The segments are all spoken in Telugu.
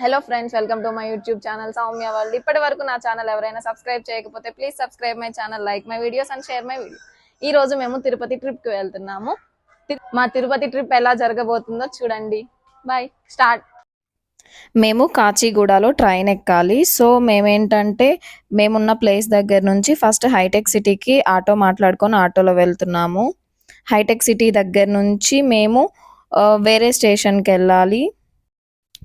Hello friends welcome to my YouTube channel Soumya వాళ్ళు ఇప్పటి వరకు నా ఛానల్ ఎవరైనా సబ్స్క్రైబ్ చేయకపోతే please subscribe my channel like my videos and share my video ఈ రోజు మేము తిరుపతి ట్రిప్కి వెళ్తున్నాము. తి- మా తిరుపతి ట్రిప్ ఎలా జరగబోతుందో చూడండి. బాయ్ స్టార్ట్ మేము కాచిగూడలో ట్రైన్ ఎక్కాలి. సో మేమేంటంటే మేమున్న ప్లేస్ దగ్గర నుంచి ఫస్ట్ హైటెక్ సిటీకి ఆటో మాట్లాడుకొని ఆటోలో వెళ్తున్నాము. హైటెక్ సిటీ దగ్గర నుంచి మేము uh, వేరే స్టేషన్కి వెళ్ళాలి.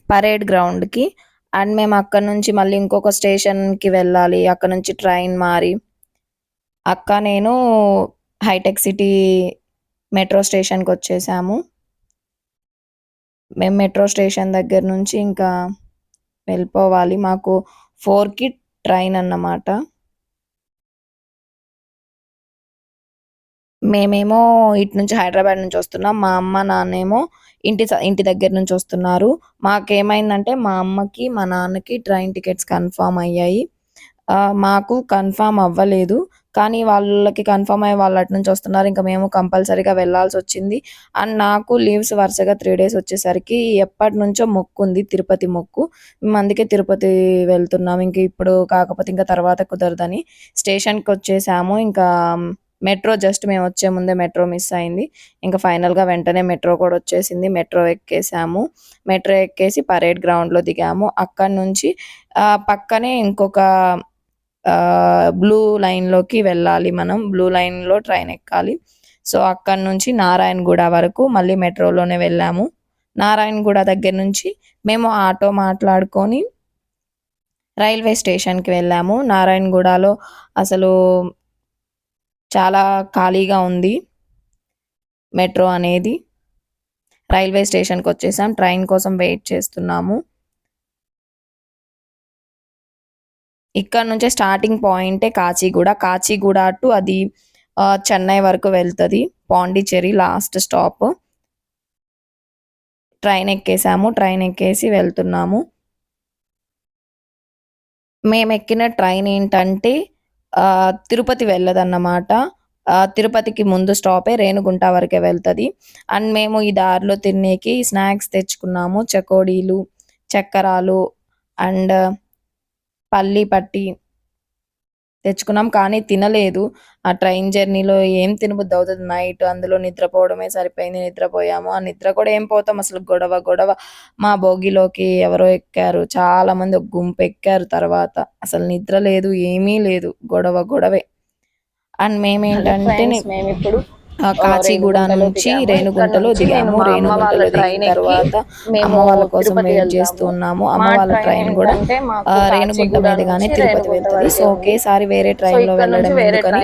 పరేడ్ గ్రౌండ్కి అండ్ మేము అక్కడ నుంచి మళ్ళీ ఇంకొక స్టేషన్కి వెళ్ళాలి. అక్కడ నుంచి ట్రైన్ మారి. అక్క నేను హైటెక్ సిటీ మెట్రో స్టేషన్కి వచ్చేసాము. మేము మెట్రో స్టేషన్ దగ్గర నుంచి ఇంకా వెళ్ళిపోవాలి. మాకు ఫోర్కి ట్రైన్ అన్నమాట. మేమేమో ఇటు నుంచి హైదరాబాద్ నుంచి వస్తున్నాం. మా అమ్మ నాన్నేమో ఇంటి ఇంటి దగ్గర నుంచి వస్తున్నారు. మాకేమైందంటే మా అమ్మకి మా నాన్నకి ట్రైన్ టికెట్స్ కన్ఫామ్ అయ్యాయి. మాకు కన్ఫామ్ అవ్వలేదు. కానీ వాళ్ళకి కన్ఫర్మ్ అయ్యి వాళ్ళు అటు నుంచి వస్తున్నారు. ఇంకా మేము కంపల్సరీగా వెళ్ళాల్సి వచ్చింది. అండ్ నాకు లీవ్స్ వరుసగా త్రీ డేస్ వచ్చేసరికి ఎప్పటి నుంచో మొక్కు ఉంది. తిరుపతి మొక్కు. మేము అందుకే తిరుపతి వెళ్తున్నాం. ఇంక ఇప్పుడు కాకపోతే ఇంకా తర్వాత కుదరదని స్టేషన్కి వచ్చేసాము. ఇంకా మెట్రో జస్ట్ మేము వచ్చే ముందే మెట్రో మిస్ అయింది. ఇంకా ఫైనల్గా వెంటనే మెట్రో కూడా వచ్చేసింది. మెట్రో ఎక్కేసాము. మెట్రో ఎక్కేసి పరేడ్ గ్రౌండ్లో దిగాము. అక్కడ నుంచి పక్కనే ఇంకొక బ్లూ లైన్లోకి వెళ్ళాలి మనం. బ్లూ లైన్లో ట్రైన్ ఎక్కాలి. సో అక్కడ నుంచి నారాయణగూడ వరకు మళ్ళీ మెట్రోలోనే వెళ్ళాము. నారాయణగూడ దగ్గర నుంచి మేము ఆటో మాట్లాడుకొని రైల్వే స్టేషన్కి వెళ్ళాము. నారాయణగూడలో అసలు చాలా ఖాళీగా ఉంది. మెట్రో అనేది రైల్వే స్టేషన్కి వచ్చేసాం. ట్రైన్ కోసం వెయిట్ చేస్తున్నాము. ఇక్కడ నుంచే స్టార్టింగ్ పాయింటే కాచిగూడ. కాచిగూడ టు అది చెన్నై వరకు వెళ్తుంది. Pondicherry last stop. ట్రైన్ ఎక్కేసాము. ట్రైన్ ఎక్కేసి వెళ్తున్నాము. మేము ఎక్కిన ట్రైన్ ఏంటంటే తిరుపతి వెళ్ళదన్నమాట. ఆ, తిరుపతికి ముందు స్టాపే రేణుగుంట వరకే వెళ్తుంది. అండ్ మేము ఈ దారిలో తినేకి స్నాక్స్ తెచ్చుకున్నాము. చకోడీలు చక్కరాలు అండ్ పల్లి పట్టి తెచ్చుకున్నాం కానీ తినలేదు. ఆ ట్రైన్ జర్నీలో ఏం తినబుద్ధి అవుతుంది? నైట్ అందులో నిద్రపోవడమే సరిపోయింది నిద్రపోయాము. ఆ నిద్ర కూడా ఏం పోతాం అసలు గొడవ గొడవ. మా భోగిలోకి ఎవరో ఎక్కారు చాలా మంది ఒక గుంపు ఎక్కారు తర్వాత. అసలు నిద్ర లేదు ఏమీ లేదు. గొడవ గొడవే. అండ్ మేమేంటంటే మేము ఇప్పుడు కాచిగూడ నుంచి. రేణుగుంటలో దిగాము. రేణుగుంటలో దిగిన తర్వాత మేము అమ్మ వాళ్ళ కోసం వెయిట్ వెళ్తాము. చేస్తున్నాము అమ్మ వాళ్ళ ట్రైన్ కూడా రేణుగుంట మీదుగానే తిరుపతి వెళ్తుంది. సో. ఒకేసారి వేరే ట్రైన్లో వెళ్ళడం ఎందుకని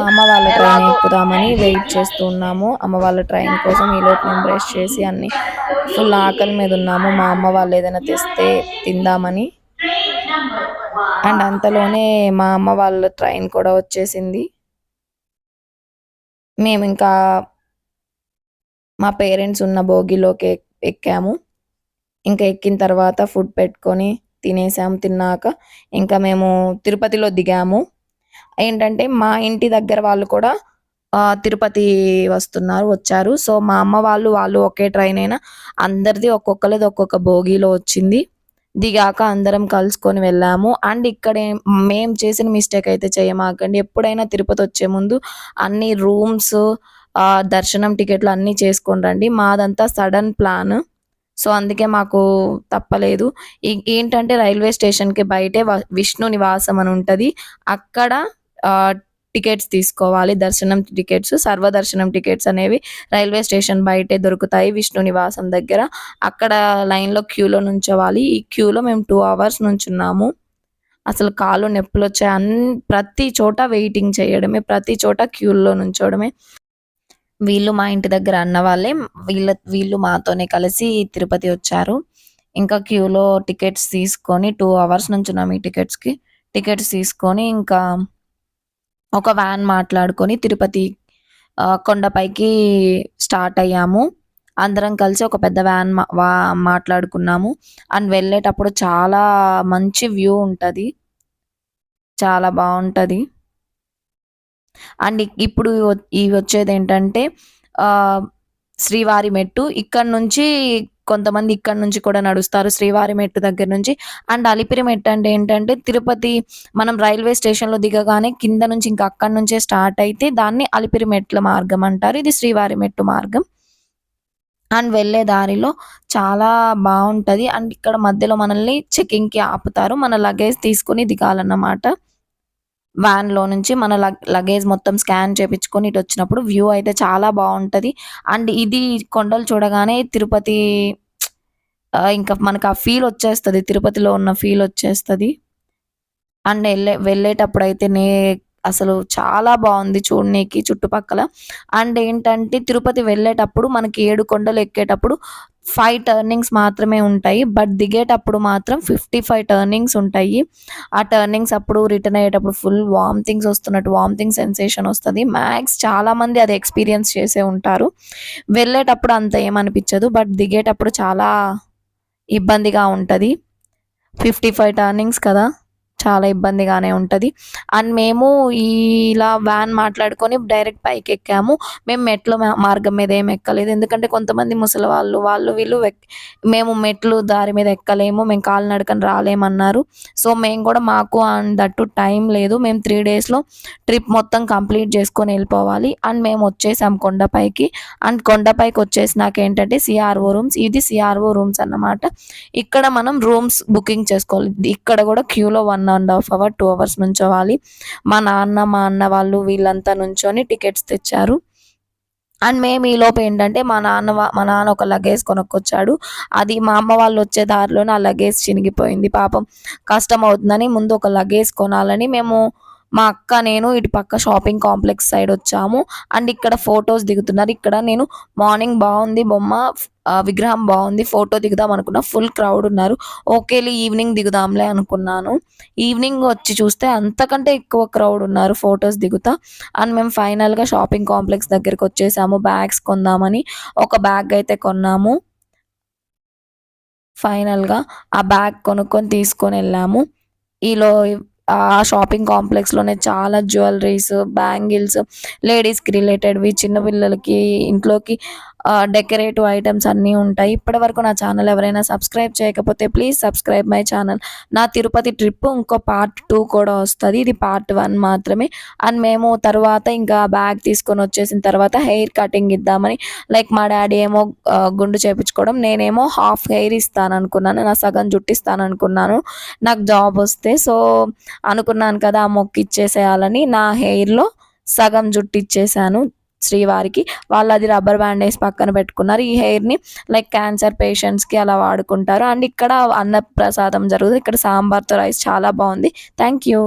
అమ్మ వాళ్ళ ట్రైన్ ఎక్కుదామని వెయిట్ చేస్తున్నాము. అమ్మ వాళ్ళ ట్రైన్ కోసం ఈ మేము బ్రష్ చేసి అన్ని ఫుల్ ఆకలి మీద ఉన్నాము. మా అమ్మ వాళ్ళు ఏదైనా తెస్తే తిందామని. అండ్ అంతలోనే మా అమ్మ వాళ్ళ ట్రైన్ కూడా వచ్చేసింది. మేము ఇంకా మా పేరెంట్స్ ఉన్న భోగిలోకి ఎక్కాము. ఇంకా ఎక్కిన తర్వాత ఫుడ్ పెట్టుకొని తినేసాము తిన్నాక ఇంకా మేము తిరుపతిలో దిగాము. ఏంటంటే మా ఇంటి దగ్గర వాళ్ళు కూడా తిరుపతి వస్తున్నారు వచ్చారు. సో మా అమ్మ వాళ్ళు వాళ్ళు ఒకే ట్రైన్ అయినా అందరిది ఒక్కొక్కరిది ఒక్కొక్క భోగిలో వచ్చింది. దిగాక అందరం కలుసుకొని వెళ్ళాము. అండ్ ఇక్కడ మేము చేసిన మిస్టేక్ అయితే చేయమాకండి. ఎప్పుడైనా తిరుపతి వచ్చే ముందు అన్ని రూమ్స్ దర్శనం టికెట్లు అన్నీ చేసుకొని రండి. మాదంతా సడన్ ప్లాన్. సో అందుకే మాకు తప్పలేదు. ఏంటంటే రైల్వే స్టేషన్కి బయటే విష్ణు నివాసం అని ఉంటుంది. అక్కడ టికెట్స్ తీసుకోవాలి. దర్శనం టికెట్స్ సర్వదర్శనం టికెట్స్ అనేవి రైల్వే స్టేషన్ బయటే దొరుకుతాయి విష్ణు నివాసం దగ్గర. అక్కడ లైన్లో క్యూలో నుంచోవాలి. ఈ క్యూలో మేము టూ అవర్స్ నుంచున్నాము. అసలు కాళ్ళు నొప్పులు వచ్చాయి. అన్ ప్రతి చోట వెయిటింగ్ చేయడమే ప్రతి చోట క్యూలో నుంచోవడమే వీళ్ళు మా ఇంటి దగ్గర అన్న వాళ్ళే. వీళ్ళ వీళ్ళు మాతోనే కలిసి తిరుపతి వచ్చారు. ఇంకా క్యూలో టికెట్స్ తీసుకొని టూ అవర్స్ నుంచి ఉన్నాము ఈ టికెట్స్కి. టికెట్స్ తీసుకొని ఇంకా ఒక వ్యాన్ మాట్లాడుకొని తిరుపతి కొండపైకి స్టార్ట్ అయ్యాము. అందరం కలిసి ఒక పెద్ద వ్యాన్ మా- వా- మాట్లాడుకున్నాము. అండ్ వెళ్ళేటప్పుడు చాలా మంచి వ్యూ ఉంటుంది. చాలా బాగుంటుంది. అండ్ ఇప్పుడు ఇవి వచ్చేది ఏంటంటే శ్రీవారి మెట్టు. ఇక్కడ నుంచి కొంతమంది ఇక్కడ నుంచి కూడా నడుస్తారు శ్రీవారి మెట్టు దగ్గర నుంచి. అండ్ అలిపిరి మెట్టు అంటే ఏంటంటే తిరుపతి మనం రైల్వే స్టేషన్లో దిగగానే కింద నుంచి ఇంకా అక్కడి నుంచే స్టార్ట్ అయితే దాన్ని అలిపిరి మెట్ల మార్గం అంటారు. ఇది శ్రీవారి మెట్టు మార్గం. అండ్ వెళ్ళే దారిలో చాలా బాగుంటుంది. అండ్ ఇక్కడ మధ్యలో మనల్ని చెకింగ్కి ఆపుతారు. మన లగేజ్ తీసుకుని దిగాలన్నమాట. వ్యాన్లో నుంచి మన లగేజ్ మొత్తం స్కాన్ చేపించుకొని ఇటు వచ్చినప్పుడు వ్యూ అయితే చాలా బాగుంటది. అండ్ ఇది కొండలు చూడగానే తిరుపతి ఇంకా మనకు ఆ ఫీల్ వచ్చేస్తుంది. తిరుపతిలో ఉన్న ఫీల్ వచ్చేస్తుంది. అండ్ వెళ్ళే వెళ్ళేటప్పుడు అయితే నే అసలు చాలా బాగుంది చూడనీకి చుట్టుపక్కల. అండ్ ఏంటంటే తిరుపతి వెళ్ళేటప్పుడు మనకి ఏడు కొండలు ఎక్కేటప్పుడు ఫైవ్ టర్నింగ్స్ మాత్రమే ఉంటాయి బట్ దిగేటప్పుడు మాత్రం ఫిఫ్టీ ఫైవ్ టర్నింగ్స్ ఉంటాయి. ఆ టర్నింగ్స్ అప్పుడు రిటర్న్ అయ్యేటప్పుడు ఫుల్ వామిటింగ్స్ వస్తున్నట్టు వామిటింగ్ సెన్సేషన్ వస్తుంది. మ్యాక్స్ చాలామంది అది ఎక్స్పీరియన్స్ చేసే ఉంటారు. వెళ్ళేటప్పుడు అంత ఏమనిపించదు బట్ దిగేటప్పుడు చాలా ఇబ్బందిగా ఉంటుంది. ఫిఫ్టీ ఫైవ్ టర్నింగ్స్ కదా. చాలా ఇబ్బందిగానే ఉంటుంది. అండ్ మేము ఇలా వ్యాన్ మాట్లాడుకొని డైరెక్ట్ పైకి ఎక్కాము మేము మెట్ల మార్గం మీద ఏం ఎక్కలేదు. ఎందుకంటే కొంతమంది ముసలి వాళ్ళు వాళ్ళు వీళ్ళు మేము మెట్లు దారి మీద ఎక్కలేము. మేము కాలినడకని రాలేమన్నారు. సో మేము కూడా మాకు అండ్ దట్టు టైం లేదు. మేము త్రీ డేస్లో ట్రిప్ మొత్తం కంప్లీట్ చేసుకొని వెళ్ళిపోవాలి. అండ్ మేము వచ్చేసాం కొండపైకి. అండ్ కొండపైకి వచ్చేసినాక ఏంటంటే సిఆర్ఓ రూమ్స్. ఇది సిఆర్ఓ రూమ్స్ అన్నమాట. ఇక్కడ మనం రూమ్స్ బుకింగ్ చేసుకోవాలి. ఇక్కడ కూడా క్యూలో one and half hour two hours నుంచోవాలి. మా నాన్న మా అన్న వాళ్ళు వీళ్ళంతా నుంచొని టికెట్స్ తెచ్చారు. అండ్ మేము ఈ లోపు ఏంటంటే మా నాన్న మా నాన్న ఒక లగేజ్ కొనుక్కొచ్చాడు. అది మా అమ్మ వాళ్ళు వచ్చే దారిలోనే ఆ లగేజ్ చినిగిపోయింది. పాపం కష్టం అవుతుందని ముందు ఒక లగేజ్ కొనాలని మేము మా అక్క నేను ఇటు పక్క షాపింగ్ కాంప్లెక్స్ సైడ్ వచ్చాము. అండ్ ఇక్కడ ఫొటోస్ దిగుతున్నారు. ఇక్కడ నేను మార్నింగ్ బాగుంది బొమ్మ విగ్రహం బాగుంది ఫోటో దిగుదాం అనుకున్నా. ఫుల్ క్రౌడ్ ఉన్నారు. ఓకేలీ ఈవినింగ్ దిగుదాంలే అనుకున్నాను. ఈవినింగ్ వచ్చి చూస్తే అంతకంటే ఎక్కువ క్రౌడ్ ఉన్నారు ఫొటోస్ దిగుతా. అండ్ మేము ఫైనల్గా షాపింగ్ కాంప్లెక్స్ దగ్గరికి వచ్చేసాము. బ్యాగ్స్ కొందామని ఒక బ్యాగ్ అయితే కొన్నాము. ఫైనల్గా ఆ బ్యాగ్ కొనుక్కొని తీసుకొని వెళ్ళాము. ఈలో ఆ షాపింగ్ కాంప్లెక్స్లోనే చాలా జ్యువెలరీస్ బ్యాంగిల్స్ లేడీస్కి రిలేటెడ్వి చిన్నపిల్లలకి ఇంట్లోకి డెకరేటివ్ ఐటమ్స్ అన్నీ ఉంటాయి. ఇప్పటి వరకు నా ఛానల్ ఎవరైనా సబ్స్క్రైబ్ చేయకపోతే ప్లీజ్ సబ్స్క్రైబ్ మై ఛానల్ నా తిరుపతి ట్రిప్ ఇంకో పార్ట్ టూ కూడా వస్తుంది. ఇది పార్ట్ వన్ మాత్రమే. అండ్ మేము తర్వాత ఇంకా బ్యాగ్ తీసుకొని వచ్చేసిన తర్వాత హెయిర్ కటింగ్ ఇద్దామని లైక్ మా డాడీ ఏమో గుండు చేపించుకోవడం నేనేమో హాఫ్ హెయిర్ ఇస్తాను అనుకున్నాను నా సగం జుట్టు ఇస్తాను అనుకున్నాను నాకు జాబ్ వస్తే. సో అనుకున్నాను కదా ఆ మొక్కు ఇచ్చేసేయాలని నా హెయిర్లో సగం జుట్టు ఇచ్చేసాను. శ్రీవారికి వాళ్ళు అది రబ్బర్ బ్యాండ్ వేసి పక్కన పెట్టుకున్నారు. ఈ హెయిర్ని లైక్ క్యాన్సర్ పేషెంట్స్కి అలా వాడుకుంటారు. అండ్ ఇక్కడ అన్న ప్రసాదం జరుగుతుంది. ఇక్కడ సాంబార్తో రైస్ చాలా బాగుంది. Thank you